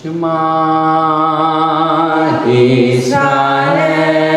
Shema Israel.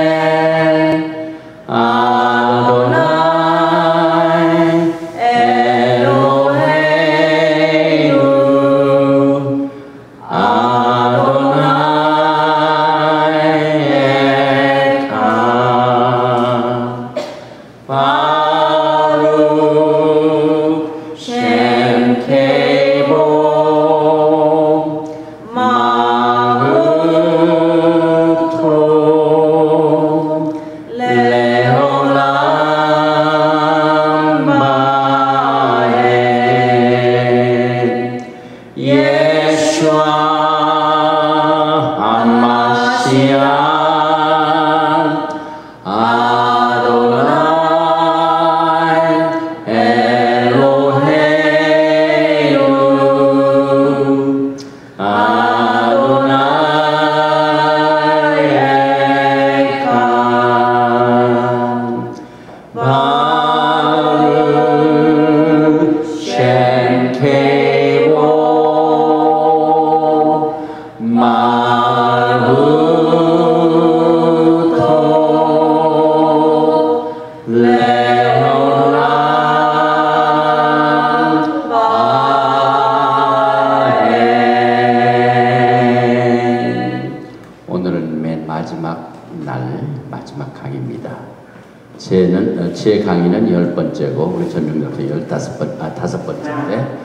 어, 제 강의는 열 번째고 우리 전명doctor 열다섯 번, 아 다섯 번째인데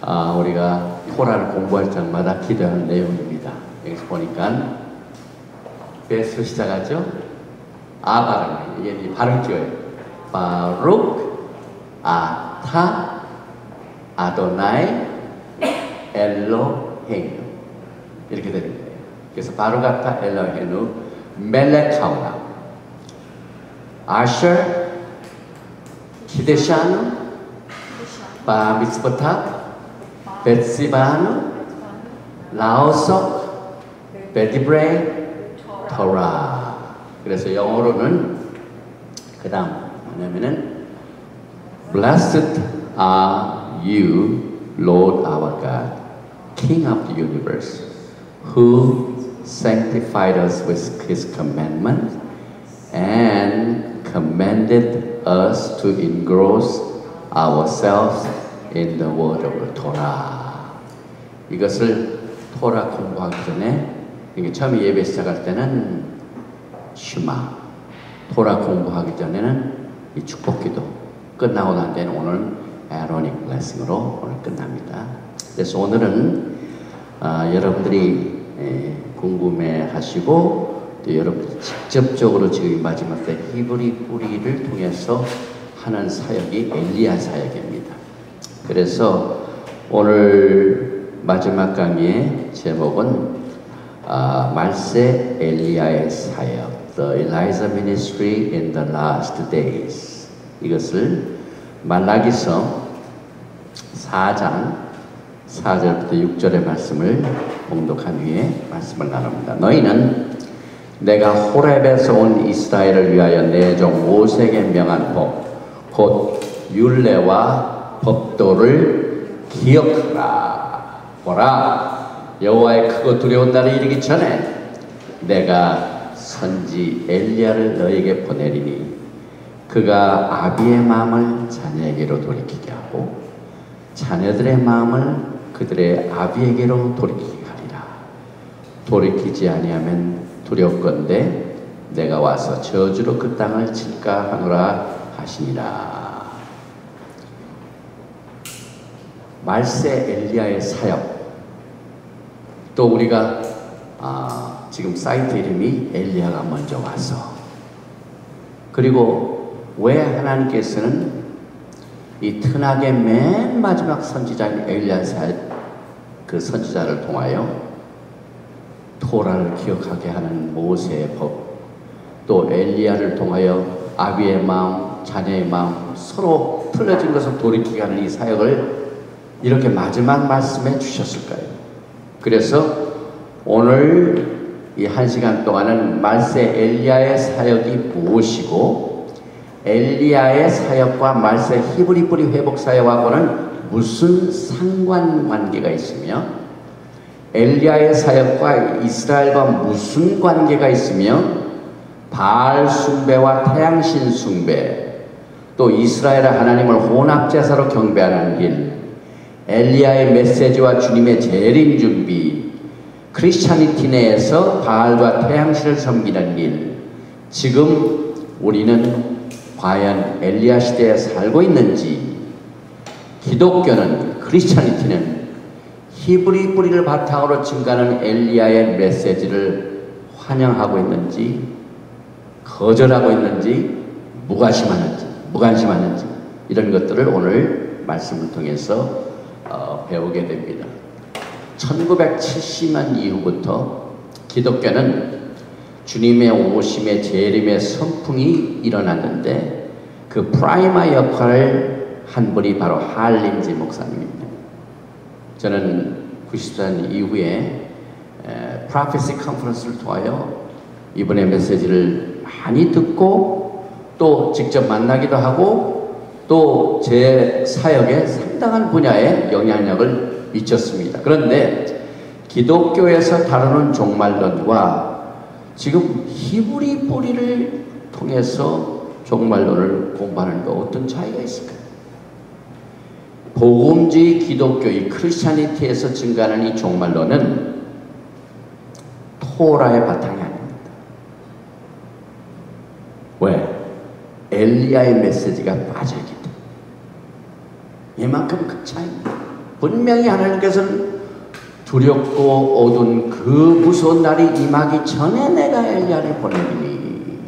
아, 우리가 토라를 공부할 때마다 기도하는 내용입니다. 여기서 보니까 베스로 시작하죠. 아 발음 이게 이 발음 지어요. 바룩 아타 아도나이 엘로헤inu 이렇게 되는 거예요. 그래서 바루가타 엘로헤누 멜레카우나 아셔 키데샤누 바미스포타 베시바누 라오속 베디브레이 토라. 그래서 영어로는 그 다음 뭐냐면은 Blessed are you, Lord our God, King of the universe, who sanctified us with his commandment and commanded us to engross ourselves in the word of the Torah. 이것을 토라 공부하기 전에 이게 처음에 예배 시작할 때는 슈마 토라 공부하기 전에는 이 축복기도 끝나고 난 데는 오늘 에로닉 블레싱으로 오늘 끝납니다. 그래서 오늘은 아, 여러분들이 에, 궁금해하시고 또 여러분들이 직접적으로 지금 마지막 때 히브리 뿌리를 통해서 하는 사역이 엘리야 사역입니다. 그래서 오늘 마지막 강의의 제목은 아, 말세 엘리야의 사역 The Elijah Ministry in the Last Days 이것을 말라기서 4장 4절부터 6절의 말씀을 봉독한 후에 말씀을 나눕니다. 너희는 내가 호렙에서 온 이스라엘을 위하여 내종 모세에게 명한 법, 곧 율례와 법도를 기억하라. 보라, 여호와의 크고 두려운 날이 이르기 전에 내가 선지 엘리야를 너에게 보내리니 그가 아비의 마음을 자녀에게로 돌이키게 하고 자녀들의 마음을 그들의 아비에게로 돌이키게 하리라. 돌이키지 아니하면 두렵건대 내가 와서 저주로 그 땅을 칠까 하노라 하시니라. 말세 엘리야의 사역. 또 우리가 아, 지금 사이트 이름이 엘리야가 먼저 와서 그리고 왜 하나님께서는 이 튼하게 맨 마지막 선지자인 엘리야 그 선지자를 통하여 토라를 기억하게 하는 모세의 법, 또 엘리야를 통하여 아비의 마음, 자녀의 마음 서로 틀어진 것을 돌이키게 하는 이 사역을 이렇게 마지막 말씀해 주셨을까요? 그래서 오늘 이 한 시간 동안은 말세 엘리야의 사역이 무엇이고 엘리야의 사역과 말세 히브리 뿌리 회복 사역하고는 무슨 상관관계가 있으며 엘리야의 사역과 이스라엘과 무슨 관계가 있으며 바알 숭배와 태양신 숭배 또 이스라엘의 하나님을 혼합 제사로 경배하는 길 엘리야의 메시지와 주님의 재림 준비 크리스찬니티 내에서 바알과 태양신을 섬기는 길 지금 우리는 과연 엘리야 시대에 살고 있는지 기독교는 크리스찬니티는 히브리 뿌리를 바탕으로 증가하는 엘리야의 메시지를 환영하고 있는지 거절하고 있는지 무관심하는지 무관심하는지 이런 것들을 오늘 말씀을 통해서 어, 배우게 됩니다. 1970년 이후부터 기독교는 주님의 오심의 재림의 선풍이 일어났는데 그 프라이마 역할을 한 분이 바로 할린지 목사님입니다. 저는 90년 이후에 프라페시 컨퍼런스를 통하여 이번의 메시지를 많이 듣고 또 직접 만나기도 하고 또 제 사역에 상당한 분야에 영향력을 미쳤습니다. 그런데 기독교에서 다루는 종말론과 지금 히브리 뿌리를 통해서 종말론을 공부하는 거 어떤 차이가 있을까요? 복음주의 기독교의 크리스찬니티에서 증가하는 이 종말론은 토라의 바탕이 아닙니다. 왜? 엘리야의 메시지가 빠져있기 때문에. 이만큼 큰 차이입니다. 분명히 하나님께서는 두렵고 어두운 그 무서운 날이 임하기 전에 내가 엘리야를 보내니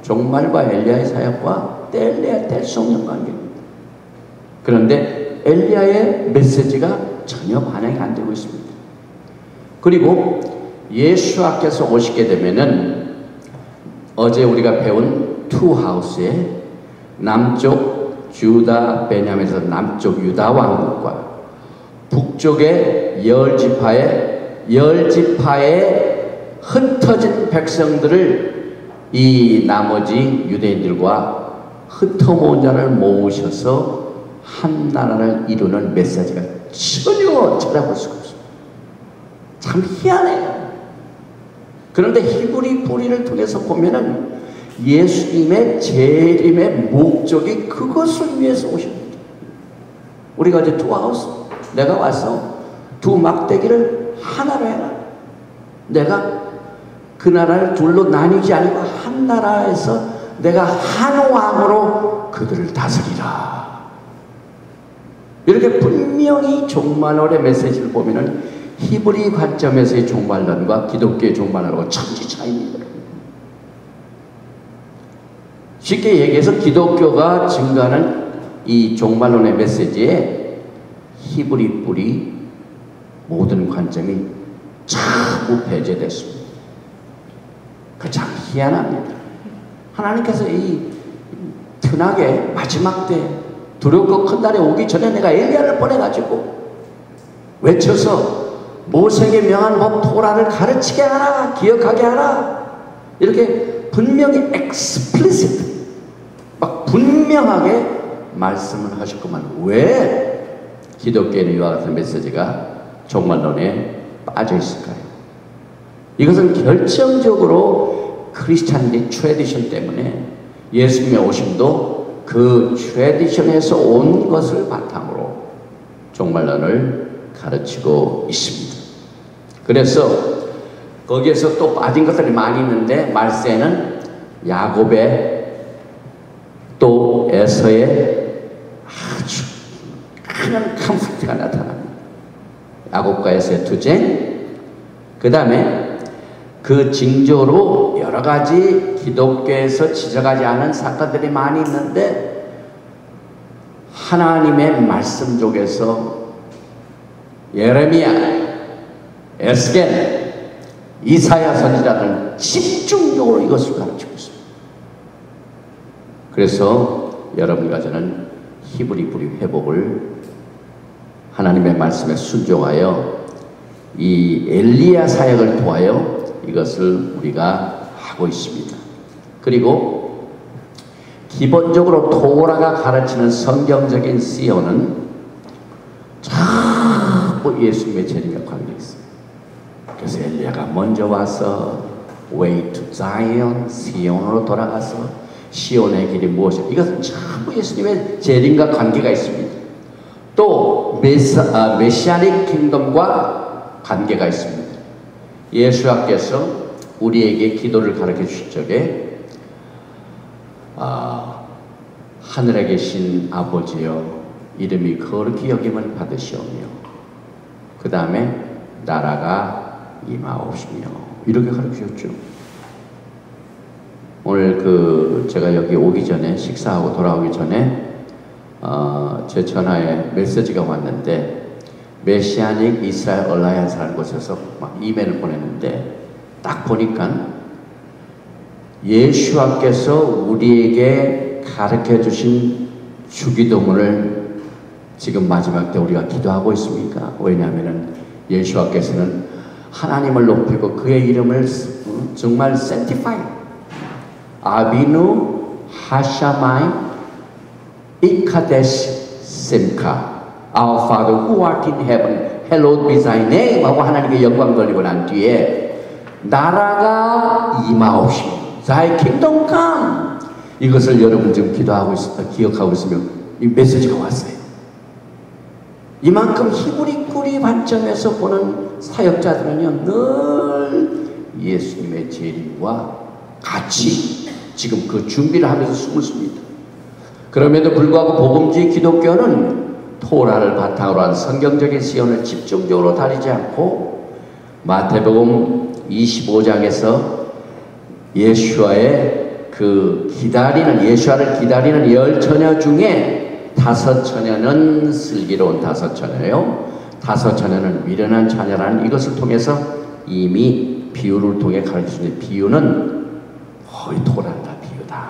종말과 엘리야의 사역과 뗄래야 뗄 수 없는 관계입니다. 그런데 엘리야의 메시지가 전혀 반영이 안 되고 있습니다. 그리고 예수와께서 오시게 되면은 어제 우리가 배운 투하우스의 남쪽 주다 베냐민에서 남쪽 유다 왕국과 북쪽의 열 지파의 열 지파의 흩어진 백성들을 이 나머지 유대인들과 흩어모은 자를 모으셔서 한 나라를 이루는 메시지가 전혀 찾아볼 수가 없습니다. 참 희한해요. 그런데 히브리 뿌리를 통해서 보면은 예수님의 재림의 목적이 그것을 위해서 오십니다. 우리가 이제 투하우스 내가 와서 두 막대기를 하나로 해라. 내가 그 나라를 둘로 나뉘지 않고 한 나라에서 내가 한 왕으로 그들을 다스리라. 이렇게 분명히 종말론의 메시지를 보면은 히브리 관점에서의 종말론과 기독교의 종말론과 천지 차이입니다. 쉽게 얘기해서 기독교가 증가하는 이 종말론의 메시지에 히브리 뿌리 모든 관점이 전부 배제됐습니다. 그 참 희한합니다. 하나님께서 이 튼하게 마지막 때 두렵고 큰 날에 오기 전에 내가 엘리야를 보내가지고 외쳐서 모세에게 명한 법 토라를 가르치게 하라 기억하게 하라 이렇게 분명히 explicit 막 분명하게 말씀을 하셨구만 왜 기독교에는 이와 같은 메시지가 종말론에 빠져 있을까요? 이것은 결정적으로 크리스찬의 트레디션 때문에 예수님의 오심도 그 트레디션에서 온 것을 바탕으로 종말론을 가르치고 있습니다. 그래서 거기에서 또 빠진 것들이 많이 있는데 말세는 야곱의 또 에서의 큰 컨플릭트가 나타납니다. 야곱과 에서의 투쟁, 그 다음에 그 징조로 여러 가지 기독교에서 지적하지 않은 사건들이 많이 있는데 하나님의 말씀 쪽에서 예레미야, 에스겔, 이사야 선지자들은 집중적으로 이것을 가르치고 있습니다. 그래서 여러분과 저는 히브리 뿌리 회복을 하나님의 말씀에 순종하여 이 엘리야 사역을 통하여 이것을 우리가 하고 있습니다. 그리고 기본적으로 토라가 가르치는 성경적인 시어는 전부 예수님의 재림과 관계 있습니다. 그래서 엘리야가 먼저 와서 way to Zion, 시온으로 돌아가서 시온의 길이 무엇이냐. 이것은 전부 예수님의 재림과 관계가 있습니다. 또 메사, 아, 메시아닉 킹덤과 관계가 있습니다. 예수님께서 우리에게 기도를 가르쳐 주실 적에 아, 하늘에 계신 아버지여 이름이 거룩히 여김을 받으시오며 그 다음에 나라가 임하옵시며 이렇게 가르치셨죠. 오늘 그 제가 여기 오기 전에 식사하고 돌아오기 전에 어, 제 전화에 메시지가 왔는데 메시아닉 이스라엘 얼라이언스라는 곳에서 막 이메일을 보냈는데 딱 보니까 예수와께서 우리에게 가르쳐 주신 주기도문을 지금 마지막 때 우리가 기도하고 있습니까? 왜냐하면 예수와께서는 하나님을 높이고 그의 이름을 정말 센티파이 아비누 하샤마이 이카데시 셈카 Our Father who art in heaven hallowed be thy name. 하고 하나님께 영광 돌리고 난 뒤에 나라가 임하옵시며 thy kingdom come. 이것을 여러분 지금 기도하고 있, 기억하고 있으면 이 메시지가 왔어요. 이만큼 히브리 꾸리 관점에서 보는 사역자들은요, 늘 예수님의 재림과 같이 지금 그 준비를 하면서 숨을 씁니다. 그럼에도 불구하고 복음주의 기독교는 토라를 바탕으로 한 성경적인 시연을 집중적으로 다리지 않고 마태복음 25장에서 예수와의 그 기다리는 예수와를 기다리는 열 처녀 중에 다섯 처녀는 슬기로운 다섯 처녀요. 다섯 처녀는 미련한 처녀라는 이것을 통해서 이미 비유를 통해 가르치는 비유는 거의 토란다 비유다.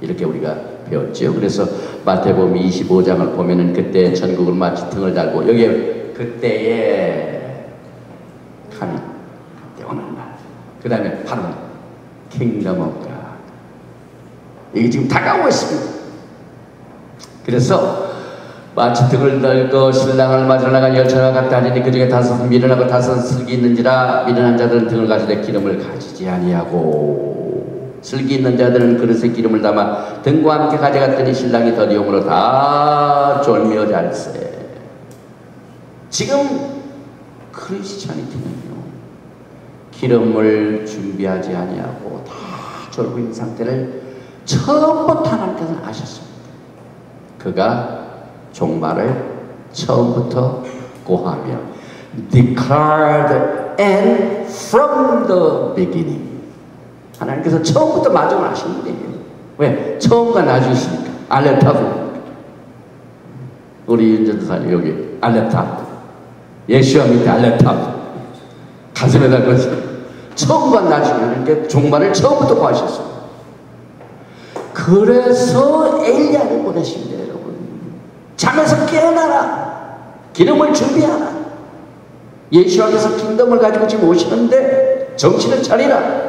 이렇게 우리가 배웠죠. 그래서 마태복음 25장을 보면은 그때 전국을 마치 등을 달고 여기에 그때의 하나님 그때 오는 날. 그 다음에 바로 킹덤 오브 갓. 이게 지금 다가오고 있습니다. 그래서 마치 등을 달고 신랑을 맞으러 나간 열차가 같다 하니 그 중에 다섯은 미련하고 다섯은 슬기 있는지라 미련한 자들은 등을 가지되 기름을 가지지 아니하고 슬기 있는 자들은 그릇에 기름을 담아 등과 함께 가져갔더니 신랑이 더디움으로 다 졸며 잘세. 지금 크리스찬이티는요. 기름을 준비하지 아니하고 다 졸고 있는 상태를 처음부터 하나님께서는 아셨습니다. 그가 종말을 처음부터 고하며 declared and from the beginning 하나님께서 처음부터 마지막을 하신 분이에요. 왜? 처음과 나중이시니까 알레타브 우리 윤전사님 여기 알레타 예수와 밑에 알레타 가슴에 달고 처음과 나중에 하나님께 종말을 처음부터 구하셨어요. 그래서 엘리야를 보내십니다. 잠에서 깨어나라. 기름을 준비하라. 예수님께서 킹덤을 가지고 지금 오시는데 정신을 차리라.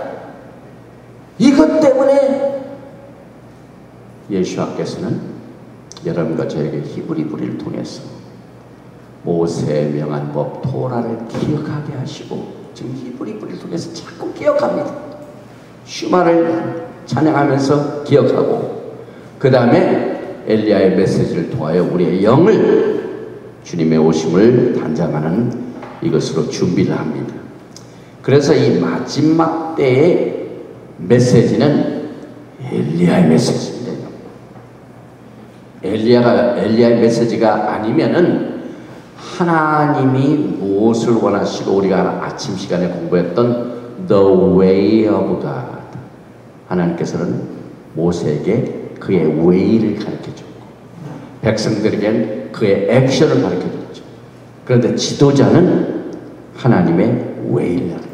이것 때문에 예수님께서는 여러분과 저에게 히브리 부리를 통해서 모세의 명한 법 토라를 기억하게 하시고 지금 히브리 부리를 통해서 자꾸 기억합니다. 슈마를 찬양하면서 기억하고 그 다음에 엘리야의 메시지를 통하여 우리의 영을 주님의 오심을 단장하는 이것으로 준비를 합니다. 그래서 이 마지막 때의 메시지는 엘리야의 메시지입니다. 엘리야가 엘리야의 메시지가 아니면은 하나님이 무엇을 원하시고 우리가 아침 시간에 공부했던 The Way of God 하나님께서는 모세에게 그의 웨이를 가르쳐 줬고 백성들에겐 그의 액션을 가르쳐 줬죠. 그런데 지도자는 하나님의 웨이를 알아야 돼.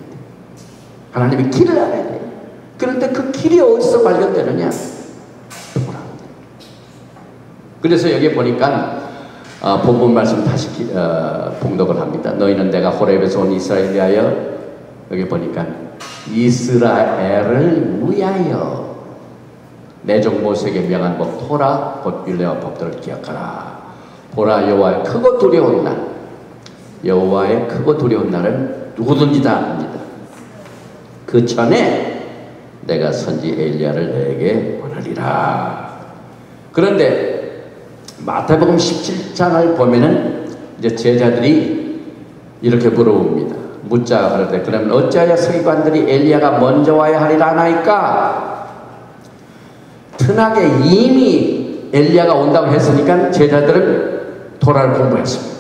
하나님의 길을 알아야 돼. 그런데 그 길이 어디서 발견되느냐? 돌아. 그래서 여기 보니까 어, 본문 말씀 다시 기, 어, 봉독을 합니다. 너희는 내가 호렙에서 온 이스라엘 위하여 여기 보니까 이스라엘을 위하여 내종 모세에게 명한 법 토라 곧 율례와 법들을 기억하라. 보라 여호와의 크고 두려운 날 여호와의 크고 두려운 날은 누구든지 다 합니다. 그 전에 내가 선지 엘리야를 내게 보내리라. 그런데 마태복음 17장을 보면은 이제 제자들이 이렇게 물어봅니다. 묻자 그러되 그러면 어찌하여 서기관들이 엘리야가 먼저 와야 하리라 하나이까? 흔하게 이미 엘리야가 온다고 했으니까 제자들은 토라를 공부했습니다.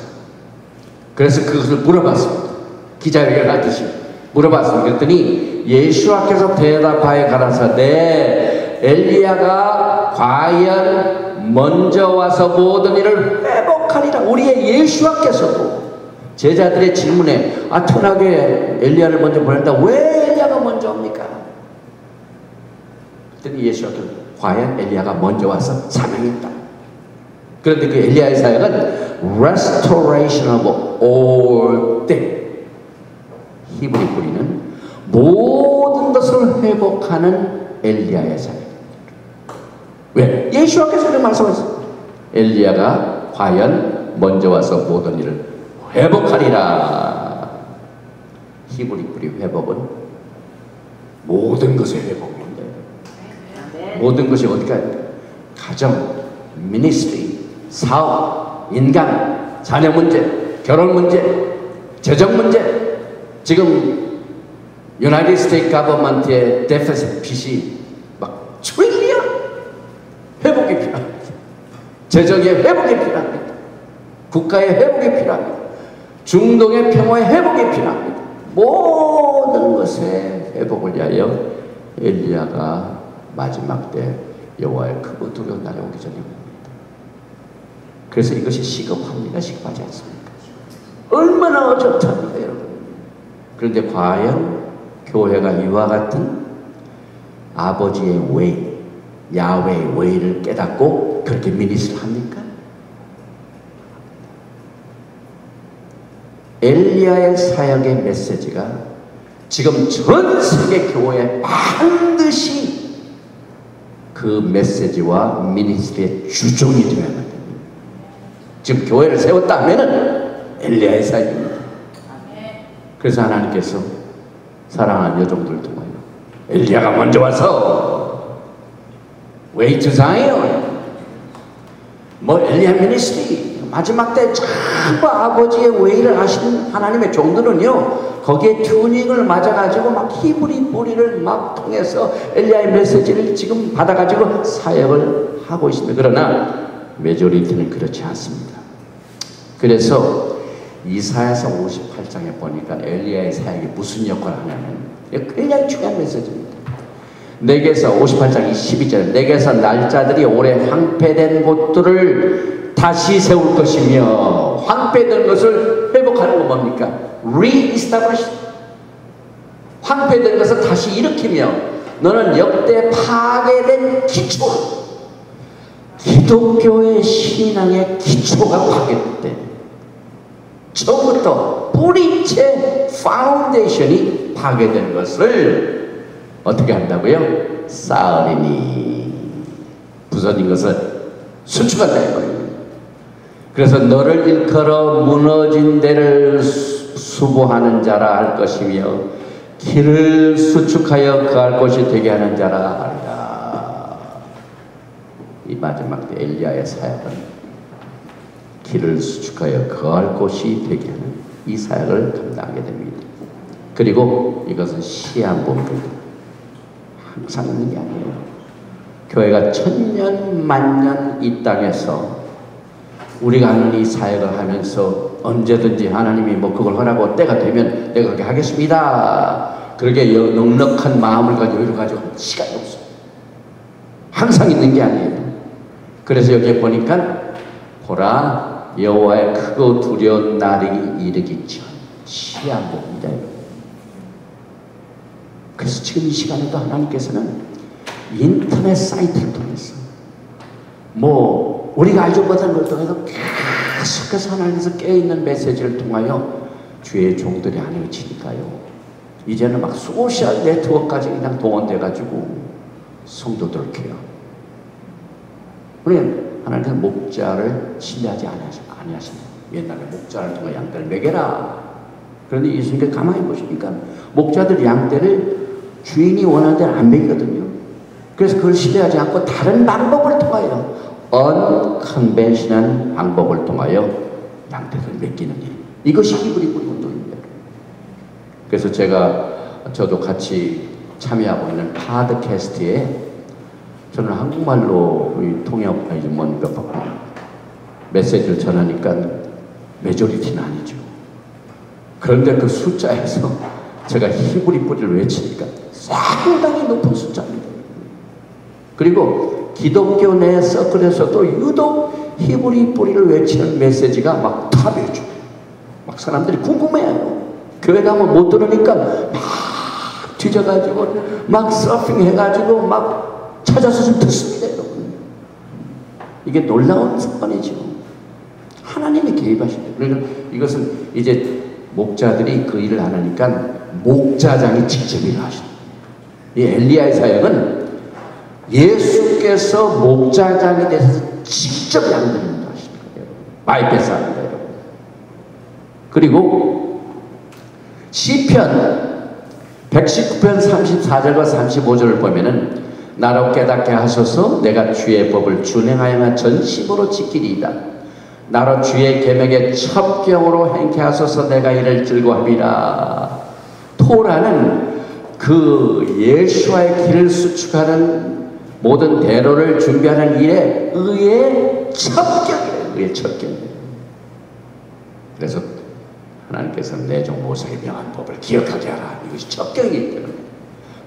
그래서 그것을 물어봤습니다. 기자회견 하듯이 물어봤습니다. 그랬더니 예수와께서 대답하여 가라사대 네, 엘리야가 과연 먼저 와서 모든 일을 회복하리라. 우리의 예수와께서도 제자들의 질문에 아 tun하게 엘리야를 먼저 보낸다. 왜 엘리야가 먼저 옵니까? 그랬더니 예수와께서 과연 엘리야가 먼저 와서 사명했다. 그런데 그 엘리야의 사역은 restoration of all things. 히브리 뿌리는 모든 것을 회복하는 엘리야의 사역입니다. 왜? 예수와께서 말씀하셨습니다. 엘리야가 과연 먼저 와서 모든 일을 회복하리라. 히브리 뿌리 회복은 모든 것의 회복인데 모든 것이 어디가 가정, 미니스트리, 사업, 인간, 자녀 문제, 결혼 문제, 재정 문제, 지금 유나이티드 스테이트 가버먼트의 데프스 빚이 막 트릴리언 회복이 필요합니다. 재정의 회복이 필요합니다. 국가의 회복이 필요합니다. 중동의 평화의 회복이 필요합니다. 모든 것의 회복을 위하여 엘리야가 마지막 때 여호와의 크고 두려운 날이 오기 전에 그래서 이것이 시급합니까? 시급하지 않습니까? 얼마나 어렵답니까, 여러분? 그런데 과연 교회가 이와 같은 아버지의 웨이, 야외의 웨이를 깨닫고 그렇게 미니스를 합니까? 엘리야의 사역의 메시지가 지금 전 세계 교회에 반드시 그 메시지와 미니스트리의 주종이 되어야 합니다. 지금 교회를 세웠다 하면은 엘리야의 사역입니다. 그래서 하나님께서 사랑하는 여종들 통하여 엘리야가 먼저 와서 웨이트 사이언 뭐 엘리야 미니스트리 마지막 때 전부 아버지의 웨이를 하시는 하나님의 종들은요 거기에 튜닝을 맞아가지고 막 히브리 뿌리를 막 통해서 엘리야의 메시지를 지금 받아가지고 사역을 하고 있습니다. 그러나 메조리티는 그렇지 않습니다. 그래서 이사야서 58장에 보니까 엘리야의 사역이 무슨 역할을 하냐면 굉장히 중요한 메시지입니다. 내게서 58장 22절 내게서 날짜들이 오래 황폐된 곳들을 다시 세울 것이며 황폐된 것을 회복하는 건 뭡니까? re-establish 황폐된 것을 다시 일으키며 너는 역대 파괴된 기초 기독교의 신앙의 기초가 파괴됐대 처음부터 뿌리째 파운데이션이 파괴된 것을 어떻게 한다고요? 쌓으리니 부서진 것을 수축한다 이거예요. 그래서 너를 일컬어 무너진 데를 수보하는 자라 할 것이며 길을 수축하여 그할 곳이 되게 하는 자라 하리라. 이 마지막 때 엘리야의 사역은 길을 수축하여 거할 곳이 되게 하는 이 사역을 감당하게 됩니다. 그리고 이것은 시한본입니다. 항상 있는 게 아니에요. 교회가 천년 만년 이 땅에서 우리가 하는 이 사역을 하면서 언제든지 하나님이 뭐 그걸 하라고 때가 되면 내가 그렇게 하겠습니다. 그렇게 넉넉한 마음을 가지고 이를 가지고 시간이 없어요. 항상 있는 게 아니에요. 그래서 여기에 보니까 보라 여호와의 크고 두려운 날이 이르기 전 시한복입니다. 그래서 지금 이 시간에도 하나님께서는 인터넷 사이트를 통해서 뭐 우리가 알지 못하는 걸 통해서 계속해서 하나님께서 깨어있는 메시지를 통하여 주의 종들이 아니어지니까요. 이제는 막 소셜 네트워크까지 그냥 동원돼가지고 성도들을 케어. 우리 하나님께서 목자를 신뢰하지 않으십니다. 아니하십니다. 옛날에 목자를 통해 양떼를 먹여라. 그런데 예수님께 가만히 보시니까 목자들 양떼를 주인이 원하는 대로 안 먹이거든요. 그래서 그걸 신뢰하지 않고 다른 방법을 통하여 언컨벤션한 방법을 통하여 양떼를 맡기는 일. 이것이 히브리 뿌리 운동입니다. 그래서 제가 저도 같이 참여하고 있는 파드캐스트에 저는 한국말로 통역 아니 뭡니까 메시지를 전하니까 메조리티는 아니죠. 그런데 그 숫자에서 제가 히브리 뿌리를 외치니까 상당히 높은 숫자입니다. 그리고 기독교 내 서클에서도 유독 히브리 뿌리를 외치는 메시지가 막 탑이죠. 막 사람들이 궁금해요. 교회 가면 못 들으니까 막 뒤져가지고 막 서핑 해가지고 막 찾아서 좀 듣습니다. 이게 놀라운 사건이죠. 하나님이 개입하십니다. 그러니까 이것은 이제 목자들이 그 일을 안 하니까 목자장이 직접 일을 하십니다. 이 엘리야의 사역은 예수께서 목자장이 되셔서 직접 양들을 인도하시는 거예요. 마이페스 합니다, 여러분. 그리고 시편 119편 34절과 35절을 보면은 나로 깨닫게 하소서 내가 주의 법을 준행하여만 전심으로 지키리이다. 나로 주의 계명에 첩경으로 행케 하소서 내가 이를 즐거함이라. 토라는 그 예수와의 길을 수축하는 모든 대로를 준비하는 일에 의의 첩경이에요. 의의 첩경이에요. 그래서 하나님께서 내 종 모세에 명한 법을 기억하게 하라. 이것이 첩경이기 때문에.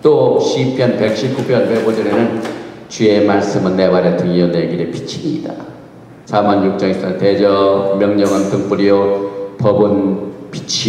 또 시편 119편 105절에는 주의 말씀은 내 발에 등이요 내 길에 빛이니이다. 4만 6장 14 대저 명령은 등불이요. 법은 빛이